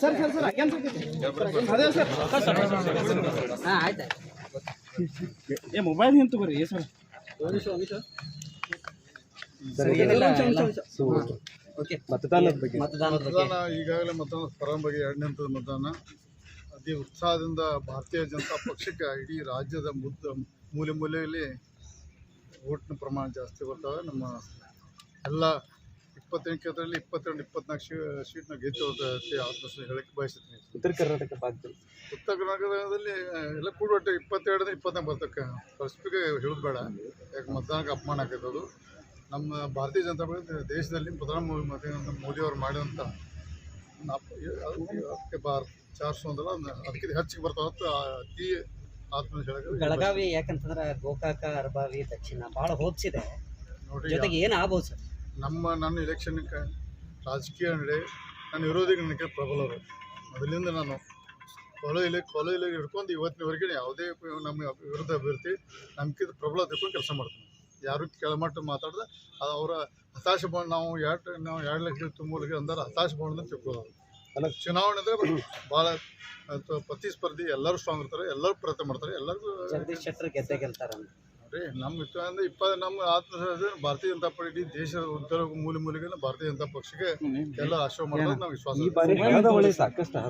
Sir sir sir ಅದೇ sir. ಹಾಂ ಆಯ್ತು ಏ ಮೊಬೈಲ್ ನಿಂತು ತಗೋರಿ ಏ ಸರ್ ಸರ್ ಏನಿಲ್ಲ ಓಕೆ. ಮತದಾನದ ಬಗ್ಗೆ. ಮತದಾನದ ಬಗ್ಗೆ. ಮತದಾನ ಈಗಾಗಲೇ ಮತದಾನ ಪರವಾಗಿ ಬಗ್ಗೆ ಎರಡನೇ ಹಂತದ ಮತದಾನ. ಅತಿ ಉತ್ಸಾಹದಿಂದ ಭಾರತೀಯ ಜನತಾ ಪಕ್ಷಕ್ಕೆ ಇಡೀ ರಾಜ್ಯದ ಮುದ್ದ ಮೂಲೆ ಮೂಲೆಯಲ್ಲಿ ಓಟ್ನ ಪ್ರಮಾಣ ಜಾಸ್ತಿ ಬರ್ತವೆ. ನಮ್ಮ ಎಲ್ಲ ಇಪ್ಪತ್ತೆಂಟು ಕ್ಷೇತ್ರದಲ್ಲಿ ಇಪ್ಪತ್ತೆರಡು ಇಪ್ಪತ್ನಾಲ್ಕು ಶೀ ಸೀಟ್ನ ಗೆದ್ದು ಆತ್ಮಸ ಹೇಳಕ್ಕೆ ಬಯಸುತ್ತೀನಿ ಉತ್ತರ ಕರ್ನಾಟಕ ಭಾಗದಲ್ಲಿ. ಉತ್ತರ ಕರ್ನಾಟಕದಲ್ಲಿ ಎಲ್ಲ ಕೂಡೊಟ್ಟು ಇಪ್ಪತ್ತೆರಡು ಇಪ್ಪತ್ನಾಲ್ಕು ಬರ್ತಕ್ಕ. ಪರಸ್ಪರ ಹೇಳೋದು ಬೇಡ. ಯಾಕೆ ಮತದಾನಕ್ಕೆ ಅಪಮಾನ ಆಗಿರೋದು ಅದು ನಮ್ಮ ಭಾರತೀಯ ಜನತಾ ಪಕ್ಷ ದೇಶದಲ್ಲಿ ಪ್ರಧಾನಮಂತ್ರಿ ಮೋದಿಯವರು ಮಾಡಿದಂಥ ಅದಕ್ಕೆ ಬಾರ್ ಅದಕ್ಕಿಂತ ಹೆಚ್ಚಿಗೆ ಬರ್ತಾವ ಅಂತ ಆತ್ಮ ಹೇಳಕ್ಕೆ ಬೆಳಗಾವಿ ಯಾಕಂತಂದ್ರೆ ಗೋಕಾಕ ಅರಬಾವಿ ದಕ್ಷಿಣ ಭಾಳ ಹೋಗ್ಸಿದೆ. ಜೊತೆಗೆ ಏನು ಆಗ್ಬೋದು ಸರ್? ನಮ್ಮ ನನ್ನ ಎಲೆಕ್ಷನ್ಗೆ ರಾಜಕೀಯ ನಡೆ ನನ್ನ ವಿರೋಧಿಗೆ ನನಗೆ ಪ್ರಬಲರು ಮೊದಲಿಂದ ನಾನು ಕೊಲೆಯಲ್ಲಿ ಕೊಲೆಯಲ್ಲಿ ಹಿಡ್ಕೊಂಡು ಇವತ್ತಿನವರೆಗೆ ಯಾವುದೇ ನಮ್ಮ ವಿರುದ್ಧ ಅಭ್ಯರ್ಥಿ ನಮ್ಗಿಂತ ಪ್ರಬಲ ತಿಳ್ಕೊಂಡು ಕೆಲಸ ಮಾಡ್ತೀನಿ. ಯಾರು ಕೆಳಮಟ್ಟ ಮಾತಾಡ್ದೆ ಅದು ಅವರ ಹತಾಶೆ ಬಂದು ನಾವು ಎರಡು ನಾವು ಎರಡು ಲಕ್ಷ ತುಂಬಲಿಕ್ಕೆ ಅಂದ್ರೆ ಹತಾಶೆ ಅಂತ ತಿಳ್ಕೊಳ್ಳೋದು. ಅಲ್ಲ. ಚುನಾವಣೆ ಅಂದರೆ ಭಾಳ ಅಥವಾ ಪ್ರತಿಸ್ಪರ್ಧಿ ಎಲ್ಲರೂ ಸ್ಟ್ರಾಂಗ್ ಇರ್ತಾರೆ ಎಲ್ಲರೂ ಪ್ರಯತ್ನ ಮಾಡ್ತಾರೆ ಎಲ್ಲರಿಗೂ ಜಗದೀಶ್ ಶೆಟ್ಟರ್ ಗೆದ್ದೇ ಗೆಲ್ತಾರ ನೋಡ್ರಿ ನಮ್ಮ ಇಷ್ಟ ಅಂದ್ರೆ ಇಪ್ಪತ್ತು ನಮ್ಮ ಆತ್ಮ ಭಾರತೀಯ ಜನತಾ ಪಾರ್ಟಿ ಇಡೀ ದೇಶದ ಉತ್ತರ ಮೂಲೆ ಮೂಲೆಗೆ ಭಾರತೀಯ ಜನತಾ ಪಕ್ಷಕ್ಕೆ ಎಲ್ಲ ಆಶ್ರಯ ಮಾಡೋದು ನಾವು ವಿಶ್ವಾಸ ಸಾಕಷ್ಟು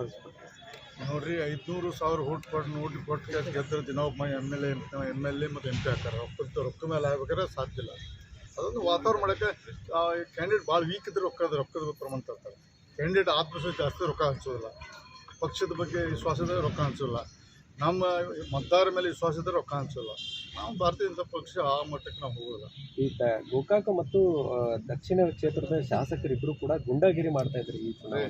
ನೋಡ್ರಿ ಐದ್ನೂರು ಸಾವಿರ ಓಟ್ ಕೊಟ್ಟು ನೋಡಿ ಕೊಟ್ಟು ಗೆದ್ದರೆ ದಿನ ಒಬ್ಬ M L A M L A ಮತ್ತು ಎಂ ಪಿ ಹಾಕಾರ ರೊಕ್ಕ ರೊಕ್ಕ ಮೇಲೆ ಆಗ್ಬೇಕಾದ್ರೆ ಸಾಧ್ಯ ಇಲ್ಲ. ಅದೊಂದು ವಾತಾವರಣ ಮಾಡೋಕ್ಕೆ ಕ್ಯಾಂಡಿಡೇಟ್ ಭಾಳ ವೀಕ್ ಇದ್ರೆ ರೊಕ್ಕದ ರೊಕ್ಕದ ಪ್ರಮಾಣ ತರ್ತಾರೆ. ಕ್ಯಾಂಡಿಡೇಟ್ ಆತ್ಮವಿಶ್ವಾಸ ಜಾಸ್ತಿ ರೊಕ್ಕ ಹಂಚೋದಿಲ್ಲ. ಪಕ್ಷದ ಬಗ್ಗೆ ವಿಶ್ವಾಸ ಇದ್ದರೆ ರೊಕ್ಕ ಹಂಚೋಲ್ಲ ನಮ್ಮ ಮತದಾರರ ಮೇಲೆ ವಿಶ್ವಾಸ ಇದ್ದರೆ ರೊಕ್ಕ ಹಂಚೋಲ್ಲ ನಾವು ಭಾರತೀಯ ಜನತಾ ಪಕ್ಷ ಆ ಮಟ್ಟಕ್ಕೆ ನಾವು ಹೋಗೋಲ್ಲ ಈ ಗೋಕಾಕ ಮತ್ತು ಆ, ದಕ್ಷಿಣ ಕ್ಷೇತ್ರದ ಶಾಸಕರಿಬ್ಬರು ಕೂಡ ಗುಂಡಾಗಿರಿ ಮಾಡ್ತಾ ಇದ್ರು ಈ ಕಡೆ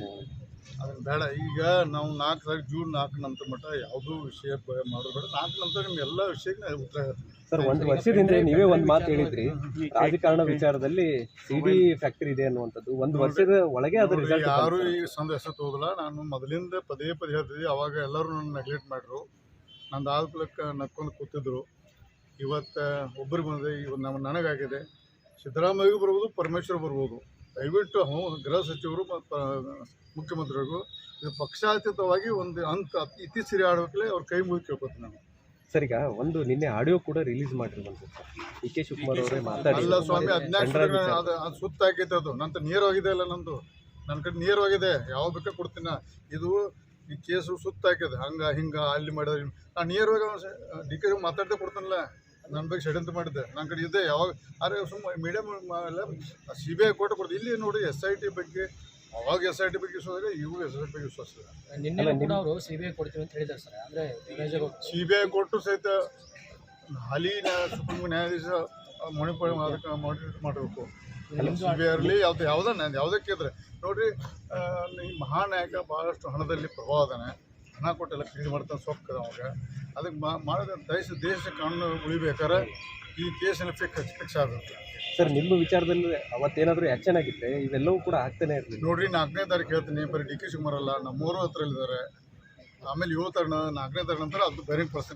ಅದನ್ನ ಬೇಡ. ಈಗ ನಾವು ನಾಲ್ಕು ತಾರೀಕು ಜೂನ್ ನಾಲ್ಕು ನಂತರ ಮಟ್ಟ ಯಾವುದೂ ವಿಷಯ ಬ- ಮಾಡೋದು ಬೇಡ. ನಾಲ್ಕು ನಂತರ ನಿಮ್ಮ ಎಲ್ಲ ವಿಷಯಕ್ಕೆ ನಾನು ಉತ್ತರ ಹೇಳ್ತೀನಿ ಸರ್ ಒಂದು ವರ್ಷದಿಂದ ನೀವೇ ಒಂದು ಮಾತು ಹೇಳಿದ್ರಿ. ರಾಜಕಾರಣ ವಿಚಾರದಲ್ಲಿ ಸಿ ಡಿ ಫ್ಯಾಕ್ಟರಿ ಇದೆ ಅನ್ನುವಂಥದ್ದು. ಒಂದು ವರ್ಷದ ಒಳಗೆ ಅದ್ರ ರಿಸಲ್ಟ್ ಯಾರು ಈ ಸಂದೇಶ ತೋದಲ್ಲ ನಾನು ಮೊದಲಿಂದ ಪದೇ ಪದೇ ಹೇಳ್ತಿದ್ದೆ. ಅವಾಗ ಎಲ್ಲರೂ ನನ್ನ ನೆಗ್ಲೆಕ್ಟ್ ಮಾಡಿದ್ರು. ನಂದು ಆಲ್ಪಲಕ್ಕೆ ನಕ್ಕೊಂಡು ಕೂತಿದ್ರು. ಇವತ್ತು ಒಬ್ಬರು ಬಂದಿದೆ ಇವತ್ತು ನಮ್ಮ ನನಗಾಗಿದೆ. ಸಿದ್ದರಾಮಯ್ಯಗೂ ಬರ್ಬೋದು ಪರಮೇಶ್ವರ್ ಬರ್ಬೋದು. ದಯವಿಟ್ಟು ಹ್ಞೂ ಗೃಹ ಸಚಿವರು ಮತ್ತು ಮುಖ್ಯಮಂತ್ರಿಗಳಿಗೂ ಇದು ಪಕ್ಷಾತೀತವಾಗಿ ಒಂದು ಹಂತ ಇತ್ತೀಚೆಗೆ ಆಡಬೇಕಲೇ ಅವ್ರ ಕೈ ಮುಗಿ ಕೇಳ್ಕೊತೀನಿ ನಾನು. ಸರ್ ಈಗ ಒಂದು ನಿನ್ನೆ ಆಡಿಯೋ ಕೂಡ ರಿಲೀಸ್ ಮಾಡಿರಿ ಡಿ ಕೆ ಶಿವಕುಮಾರ್ ಅವರೇ ಮಾತಾಡಿ. ಅಲ್ಲ ಸ್ವಾಮಿ ಹದಿನಾಲ್ಕು. ಅದು ಅದು ಸುತ್ತ ಹಾಕೈತೆ ಅದು. ನಂತರ ನೇರವಾಗಿದೆ ಅಲ್ಲ ನಂದು. ನನ್ನ ಕಡೆ ನೇರವಾಗಿದೆ. ಯಾವ ಬೇಕಾ ಕೊಡ್ತೀನಿ. ಇದು ಈ ಕೇಸು ಸುತ್ತ ಹಾಕಿದೆ ಹಂಗ ಹಿಂಗ ಅಲ್ಲಿ ಮಾಡಿದ್ರೆ. ನಾನು ನೇರವಾಗಿ ಡಿ ಕೆ ಮಾತಾಡ್ದೆ ಕೊಡ್ತೀನಲ್ಲ. ನನ್ನ ಬಗ್ಗೆ ಷಡ್ಯಂತ್ರ ಮಾಡಿದ್ದೆ. ನನ್ನ ಕಡೆ ಇದೆ. ಯಾವಾಗ ಆದರೆ ಸುಮ್ಮ ಮೀಡಿಯಮ್ ಎಲ್ಲ ಸಿ ಬಿ ಐ ಕೋರ್ಟ್ ಕೊಡ್ತೀವಿ ಇಲ್ಲಿ ನೋಡಿ ಎಸ್ ಐ ಟಿ ಬಗ್ಗೆ ಅವಾಗ ಎಸ್ ಐ ಟಿ ಬಗ್ಗೆ ವಿಶ್ವಾಸ ಇವಾಗ ಎಸ್ ಐ ಟಿ ಬಗ್ಗೆ ವಿಶ್ವಾಸ ನಿನ್ನೆ ಸಿ ಬಿ ಸಿಬಿಐ ಕೊಡ್ತೀವಿ ಅಂತ ಹೇಳಿದ್ದಾರೆ ಸರ್. ಅಂದ್ರೆ ಸಿ ಬಿ ಐ ಕೋರ್ಟು ಸಹಿತ ಹಾಲಿ ಸುಪ್ರೀಂ ನ್ಯಾಯಾಧೀಶ ಮಣಿಪಾಲ್ ಅದಕ್ಕೆ ಮಾಡಿಟ್ ಮಾಡಬೇಕು. ಸಿ ಬಿ ಐ ಇರಲಿ ಯಾವ್ದು ಯಾವುದೇ ಯಾವುದಕ್ಕೆ ಇದ್ರೆ ನೋಡಿರಿ ಈ ಮಹಾನಾಯಕ ಭಾಳಷ್ಟು ಹಣದಲ್ಲಿ ಪ್ರಭಾವ ಅದಾನೆ ಹಣ ಕೊಟ್ಟೆಲ್ಲ ಖರೀದಿ ಮಾಡ್ತಾನೆ ಸೊಕ್ಕದ ಅವಾಗ ಅದಕ್ಕೆ ಮಾಡಿದ ದೇಶ ದೇಶ ಕಾನೂನು ಉಳಿಬೇಕಾದ್ರೆ ಈ ಕೇಸಿನ ಫಿಕ್ಸ್ ಫಿಕ್ಸ್ ಆಗುತ್ತೆ. ಸರ್ ನಿಮ್ಮ ವಿಚಾರದಲ್ಲಿ ಅವತ್ತೇನಾದರೂ ಆ್ಯಕ್ಷನ್ ಆಗಿದ್ದರೆ ಇವೆಲ್ಲವೂ ಕೂಡ ಆಗ್ತಾನೆ ಇರ್ತೀವಿ ನೋಡಿರಿ ನಾಲ್ಕನೇ ತಾರೀಕು ಹೇಳ್ತೀನಿ ಬರೀ ಡಿ ಕೆ ಶಿವಕುಮಾರ್ ಅಲ್ಲ ನಮ್ಮೂರು ಹತ್ರ ಇದ್ದಾರೆ ಆಮೇಲೆ ತಾರೀಕು ನಾಲ್ಕನೇ ತಾರೀಕು ನಂತರ ಅದು ಬೇರೆ ಪರ್ಸನ್